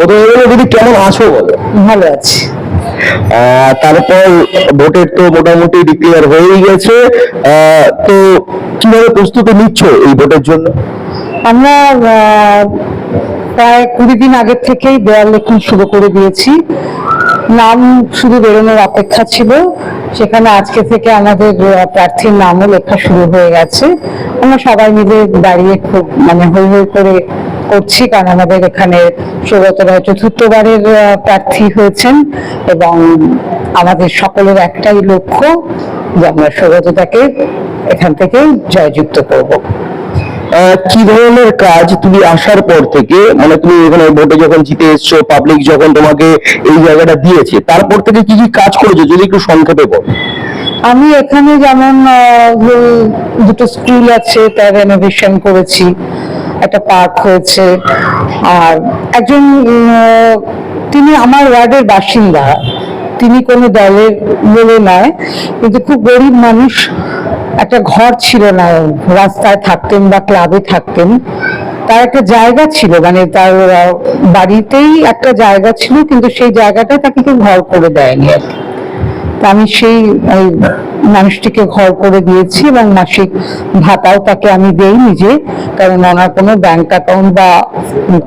প্রথমে বলো দিদি কেমন আছো বলো? ভালো আছি। তারপর ভোটের তো মোটামুটি ডিক্লেয়ার হয়েই গেছে। তো কীভাবে প্রস্তুতি নিচ্ছ এই ভোটের জন্য? আমরা প্রায় কুড়ি দিন আগের থেকেই দেয়াল লেখন শুরু করে দিয়েছি। নাম শুধু বেরোনোর অপেক্ষা ছিল। সেখানে আজকে থেকে আমাদের প্রার্থীর নামও লেখা শুরু হয়ে গেছে। আমরা সবাই মিলে দাঁড়িয়ে খুব মানে হৈ হৈ করে করছি কারণ আমাদের এখানে সৌগত রায় চতুর্থবারের প্রার্থী হয়েছেন এবং আমাদের সকলের একটাই লক্ষ্য যে আমরা সৌগতটাকে এখান থেকে জয়যুক্ত করব। কি ধরনের কাজ তুমি আসার পর থেকে মানে তুমি এখানে ভোটে যখন জিতে এসছো পাবলিক যখন তোমাকে এই জায়গাটা দিয়েছে তারপর থেকে কি কি কাজ করেছ যদি একটু সংক্ষেপে বল। আমি এখানে যেমন দুটো স্কুল আছে তার রেনোভেশন করেছি একটা পার্ক হয়েছে। আর একজন তিনি আমার ওয়ার্ডের বাসিন্দা। তিনি কোনো দলের বলে নয়, কিন্তু খুব গরিব মানুষ। একটা ঘর ছিল না, রাস্তায় থাকতেন বা ক্লাবে থাকতেন। তার একটা জায়গা ছিল মানে তার বাড়িতেই একটা জায়গা ছিল, কিন্তু সেই জায়গাটা তাকে কেউ ঘর করে দেয়নি আর আমি সেই মানুষটিকে ঘর করে দিয়েছি এবং মাসিক ভাতাও তাকে আমি দেই নিজে, কারণ ওনার কোনো ব্যাংক অ্যাকাউন্ট বা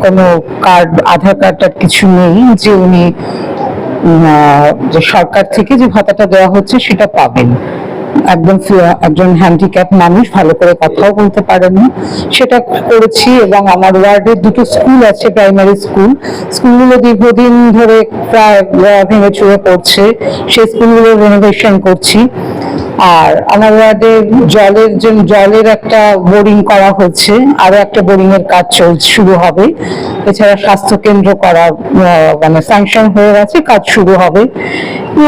কোনো কার্ড আধার কার্ড টার কিছু নেই যে উনি যে সরকার থেকে যে ভাতাটা দেওয়া হচ্ছে সেটা পাবেন। একদম একজন হ্যান্ডিক্যাপ মানুষ ভালো করে কথাও বলতে পারেন না। সেটা করেছি এবং আমার ওয়ার্ডের দুটো স্কুল আছে প্রাইমারি স্কুল স্কুলগুলো দীর্ঘদিন ধরে প্রায় ভেঙে চুরে পড়ছে। সেই স্কুলগুলো রেনোভেশন করছি। আর আমার ওয়ার্ডে জলের যে জলের একটা বোরিং করা হচ্ছে, আরও একটা বোরিং এর কাজ চল, শুরু হবে। এছাড়া স্বাস্থ্য কেন্দ্র করা মানে স্যাংশন হয়ে গেছে, কাজ শুরু হবে।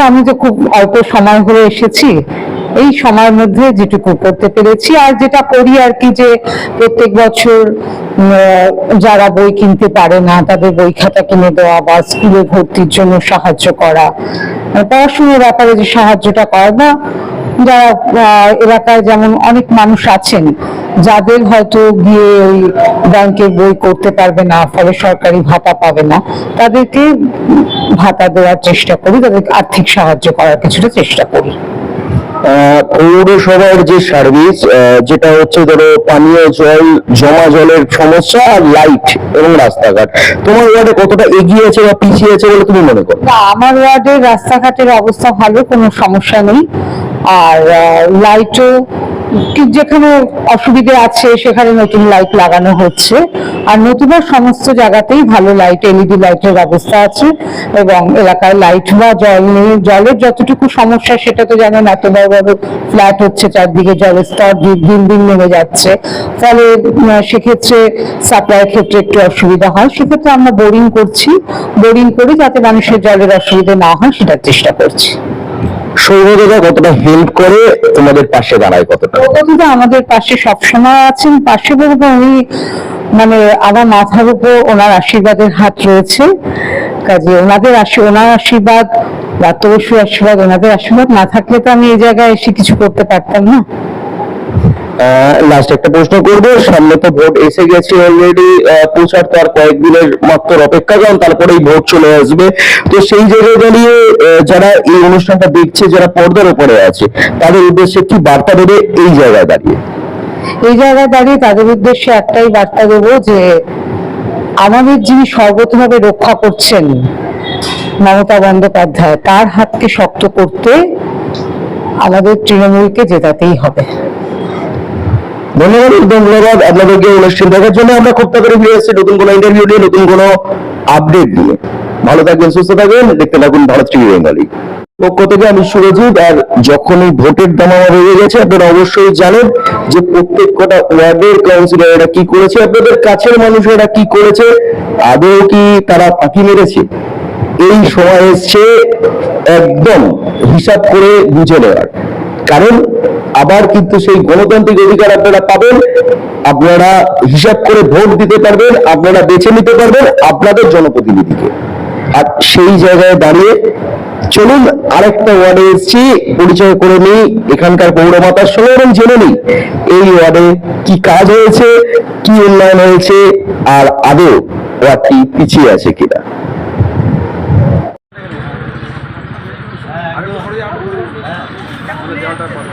আমি তো খুব অল্প সময় হয়ে এসেছি। এই সময়ের মধ্যে যেটুকু করতে পেরেছি, আর যেটা করি আর কি যে প্রত্যেক বছর যারা বই কিনতে পারে না, তাদের বই খাতা কিনে দেওয়া বা স্কুলে ভর্তির জন্য সাহায্য করা। পড়াশুনোর ব্যাপারে যে সাহায্যটা করা বা যারা এলাকায় যেমন অনেক মানুষ আছেন যাদের হয়তো গিয়ে ওই ব্যাংকের বই করতে পারবে না ফলে সরকারি ভাতা পাবে না তাদেরকে ভাতা দেওয়ার চেষ্টা করি তাদেরকে আর্থিক সাহায্য করার কিছুটা চেষ্টা করি। পৌরসভার যে সার্ভিস যেটা হচ্ছে ধরো পানীয় জল জমা জলের সমস্যা আর লাইট এবং রাস্তাঘাট তোমার ওয়ার্ডে কতটা এগিয়ে আছে বা পিছিয়ে আছে বলে তুমি মনে করো? না আমার ওয়ার্ডের রাস্তাঘাটের অবস্থা ভালো কোনো সমস্যা নেই। আর লাইটও ঠিক যেখানে অসুবিধে আছে সেখানে নতুন লাইট লাগানো হচ্ছে। আর নতুবা সমস্ত জায়গাতেই ভালো লাইট এলইডি লাইটের ব্যবস্থা আছে এবং এলাকায় লাইট বা জল জলের যতটুকু সমস্যা সেটা তো যেমন এত বড় ফ্ল্যাট হচ্ছে, চারদিকে জলের স্তর দিন দিন নেমে যাচ্ছে। ফলে সেক্ষেত্রে সাপ্লাইয়ের ক্ষেত্রে একটু অসুবিধা হয়। সেক্ষেত্রে আমরা বোরিং করছি। বোরিং করে যাতে মানুষের জলের অসুবিধা না হয়, সেটার চেষ্টা করছি। সৌরভেরা কতটা হেল্প করে, তোমাদের পাশে দাঁড়ায় কতটা? প্রগতিদা আমাদের পাশে সবসময় আছেন। পাশে বলব উনি মানে আমার মাথার উপর ওনার আশীর্বাদের হাত রয়েছে। কাজে ওনাদের ওনার আশীর্বাদ রাত্রবসুর আশীর্বাদ, ওনাদের আশীর্বাদ না থাকলে তো আমি এই জায়গায় এসে কিছু করতে পারতাম না। লাস্ট একটা প্রশ্ন করব। সামনে তো ভোট এসে গেছে অলরেডি পৌঁছার তো আর কয়েকদিনের মাত্র অপেক্ষা, কারণ তারপরেই ভোট চলে আসবে। তো সেই জায়গায় দাঁড়িয়ে যারা এই অনুষ্ঠানটা দেখছে, যারা পর্দার উপরে আছে, তাদের উদ্দেশ্যে কি বার্তা দেবে এই জায়গায় দাঁড়িয়ে। এই জায়গায় দাঁড়িয়ে তাদের উদ্দেশ্যে একটাই বার্তা দেবো যে, আমাদের যিনি সর্বতভাবে রক্ষা করছেন মমতা বন্দ্যোপাধ্যায়, তার হাতকে শক্ত করতে আমাদের তৃণমূলকে জেতাতেই হবে। ধন্যবাদ ধন্যবাদ। আপনাদেরকে অনুষ্ঠান দেখার জন্য আমরা খুব তাড়াতাড়ি ফিরে আসছি নতুন কোনো ইন্টারভিউ নিয়ে, নতুন কোনো আপডেট নিয়ে। ভালো থাকবেন, সুস্থ থাকবেন। দেখতে থাকুন ভারত বেঙ্গলি পক্ষ থেকে আমি সুরজিৎ, আর যখন এই ভোটের গেছে, আপনারা অবশ্যই জানেন যে প্রত্যেক কটা ওয়ার্ডের কাউন্সিলররা কি করেছে, আপনাদের কাছের মানুষেরা কি করেছে আদৌ কি তারা ফাঁকি মেরেছে? এই সময় এসছে একদম হিসাব করে বুঝে নেওয়ার। কারণ আবার কিন্তু সেই গণতান্ত্রিক অধিকার আপনারা পাবেন, আপনারা হিসাব করে ভোট দিতে পারবেন, আপনারা বেছে নিতে পারবেন আপনাদের জনপ্রতিনিধিকে। আর সেই জায়গায় দাঁড়িয়ে চলুন, আরেকটা ওয়ার্ডে এসেছি, পরিচয় করে নিই, এখানকার পৌরমাতার সঙ্গে, এবং জেনে নিই, এই ওয়ার্ডে কি কাজ হয়েছে, কি উন্নয়ন হয়েছে, আর আদৌ ওয়ার্ডটি পিছিয়ে আছে কিনা। দেওয়াটা করে